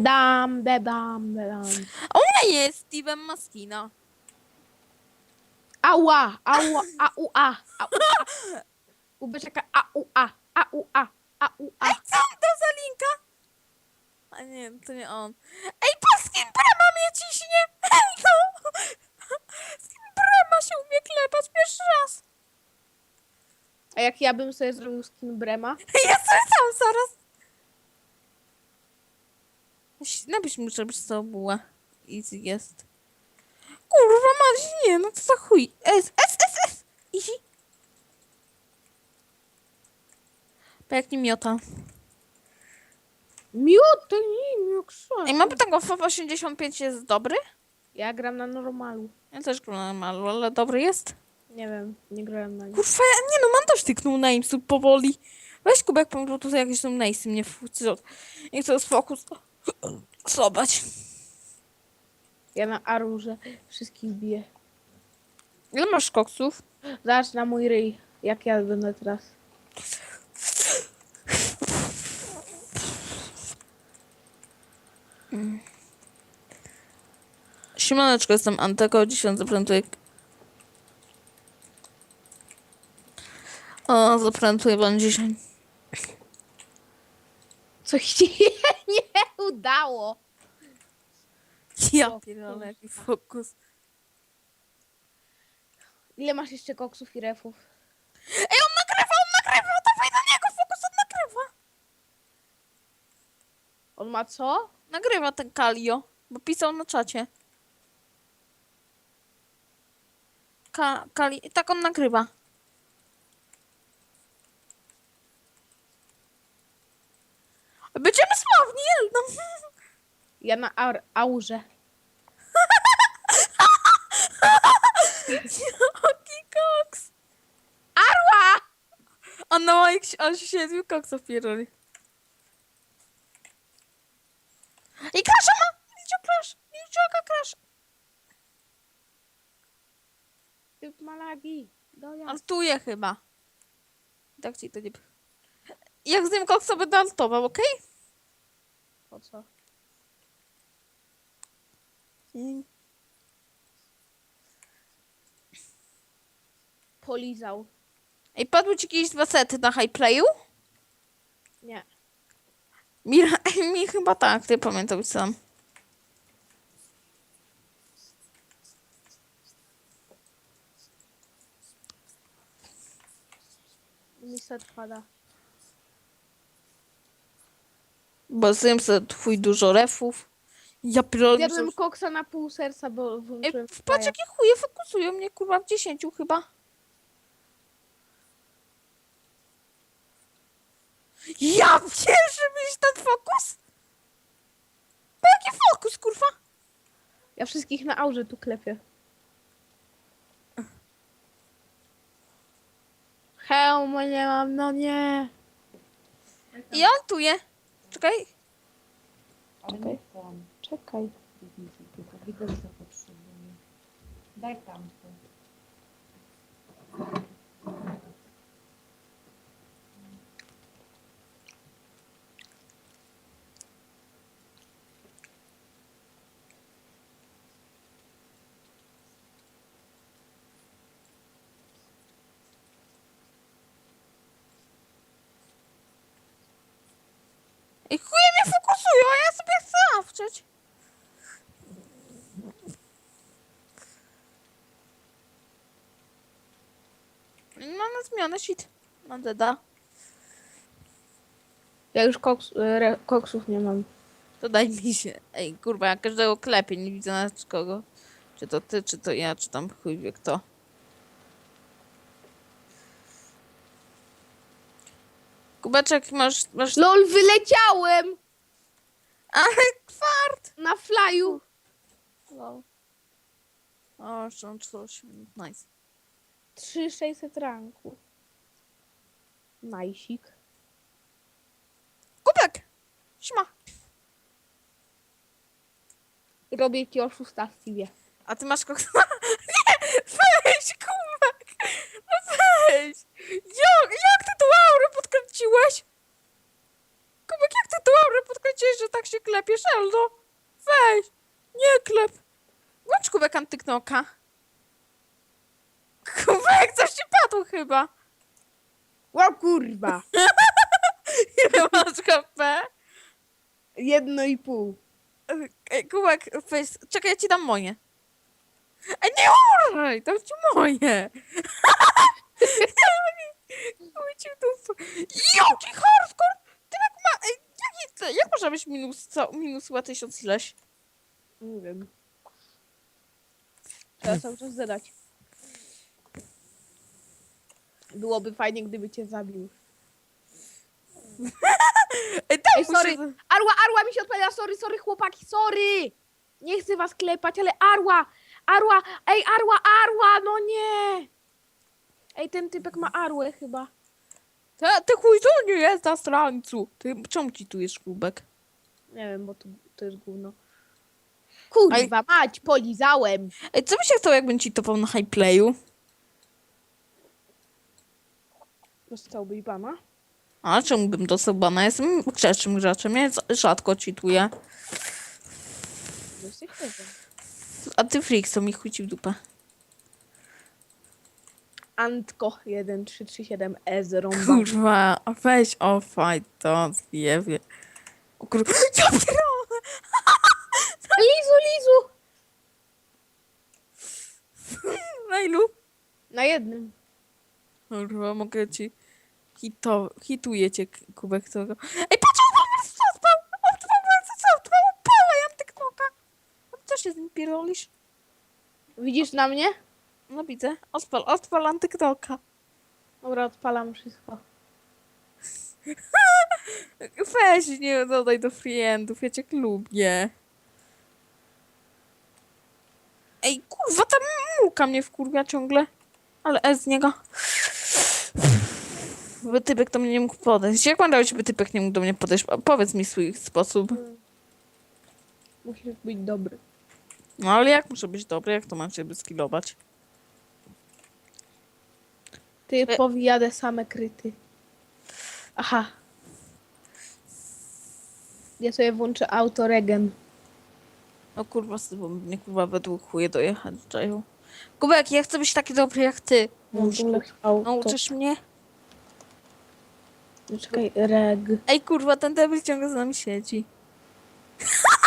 Dedam, dedam, dedam. A u mnie jest Steven Maskina. Ała, ała, a u a, a u a. Ubeczeka, a u a, a u a, a u a. Ej, co to za linka? A nie, to nie on. Ej, po skin brama mnie ciśnie! No! Skin brama się umie klepać pierwszy raz. A jak ja bym sobie zrobił skin Brema? Ja sobie sam zaraz. Napisz mu, żebyś to była. Easy jest. Kurwa, mać nie, no co za chuj. S, S, S, S. Easy. Nie miota. Miód, to nie miód, Ej, mam pytanie, FF 85 jest dobry? Ja gram na normalu. Ja też gram na malu, ale dobry jest? Nie wiem, nie grałem na nim. Kurwa, ja, nie no, mam też tych no namesów powoli. Weź kubek, bo tutaj jakieś no namesy mnie wrócą. Nie chcę fokus. Zobacz. Ja na Arurze wszystkich biję. Ile masz koksów? Zobacz na mój ryj, jak ja będę teraz. Siemaneczko, jestem Anteko, dzisiaj zaprezentuję... O, zaprezentuję wam dzisiaj. Coś ci nie udało. Ja pierdolę, jaki fokus. Ile masz jeszcze koksów i refów? Ej, on nagrywa, on nagrywa, dawaj na niego, fokus, on nagrywa. On ma co? Nagrywa ten Kalio, bo pisał na czacie. Ka Kali, tak on nagrywa. Będziemy sławni, no. Ja na ar Aurze. Jaki koks. Arła! A na moich on się siedmiu koksów pierdoli. I krasza ma! Jaka crash! Typ malagi. Altuje chyba. Tak ci to nie... Jak z nim koksa będę altował, okej? Po co? Polizał. Ej, padły ci jakieś dwa sety na high playu? Nie. Mi, mi chyba tak, ty pamiętam sam. Mi set pada. Bo sobie twój dużo refów. Ja pierdolę. Zjadłem koksa na pół serca, bo włączyłem patrz jakie chuje fokusują mnie kurwa w dziesięciu chyba. Ja pierwszy mieć ten fokus? Po jaki fokus kurwa? Ja wszystkich na aurze tu klepię. Hełm nie mam, no nie. I altuję. Czekaj. Czekaj. Czekaj. Widzę, że potrzebuję. Daj tamto. I chuje mnie fokusują, a ja sobie chcę awczyć. Mam na zmianę shit. Mam deda. Ja już koks, re, koksów nie mam. To daj mi się. Ej, kurwa, ja każdego klepie, nie widzę nawet kogo. Czy to ty, czy to ja, czy tam chuj wie kto. Kubeczek, masz, masz... LOL, wyleciałem! Ale kwart! Na flyu. Wow. O, jeszcze mam coś. Nice. 3600 ranku. Najsik. Kubek! Siema. Robię ci oszusta w Steamie. A ty masz koks... gdzieś, że tak się klepiesz, Eldo. Weź, nie klep. Włącz kubek antyknoka. Kubek, coś ci padło chyba. Ła kurwa. Ile masz HP? Jedno i pół. E, kubek, czekaj, ja ci dam moje. Ej, nie urwaj, dam ci moje. Chuj ci w dupę. Hardcore, ty jak ma... Ej, jak można być minus, co, minus chyba tysiąc ileś? Nie wiem. Trzeba cały czas zadać. Byłoby fajnie, gdyby cię zabił. Ej, dam Ej, sorry. Arła, Arła mi się odpala, sorry, sorry chłopaki, sorry! Nie chcę was klepać, ale Arła! Arła! Ej, Arła, Arła, no nie! Ej, ten typek ma Arłę chyba. Ty, ty chuj, to nie jest na strańcu. Ty, czemu ci tu jest kubek? Nie wiem, bo to, to jest gówno. Kurwa, mać, polizałem. Ej, co byś się chciał, jakbym ci topał na highplayu? Dostałbyś bana? A czemu bym dostał bana? Jestem grzecznym graczem, ja z- rzadko cheatuję. Jesteś pewien. A ty freaks, to mi chuj ci w dupę. Antko 1337 E zrąba. Kurwa, weź ofaj to, zjebie. O kurwa, ja pierdolę! Lizu, Lizu! Na ilu? Na jednym. Kurwa, mogę ci... Hito, hituję cię, kubek tego. Ej, patrz, on ma co spał! On dwa bardzo co spał! Opalaj, antyknoka! A co się z nim pierdolisz? Widzisz na mnie? No widzę, odpal, odpal antyknoka. Dobra, odpalam wszystko. Weź, nie dodaj do friendów, ja cię lubię. Ej, kurwa, ta mułka mnie wkurwia ciągle. Ale S z niego. By typek do mnie nie mógł podejść. Jak mam dać, by typek nie mógł do mnie podejść? Po- Powiedz mi swój sposób. Musisz być dobry. No ale jak muszę być dobry? Jak to mam cię skillować? Ty E- powijadę same kryty. Aha. Ja sobie włączę autoregen. No kurwa, z tobą mnie kurwa według chuje dojechać, Jaju. Kubek, ja chcę być taki dobry jak ty. Nauczysz auto. Nauczysz mnie? Czekaj, reg. Ej kurwa, ten debil ciągle z nami siedzi.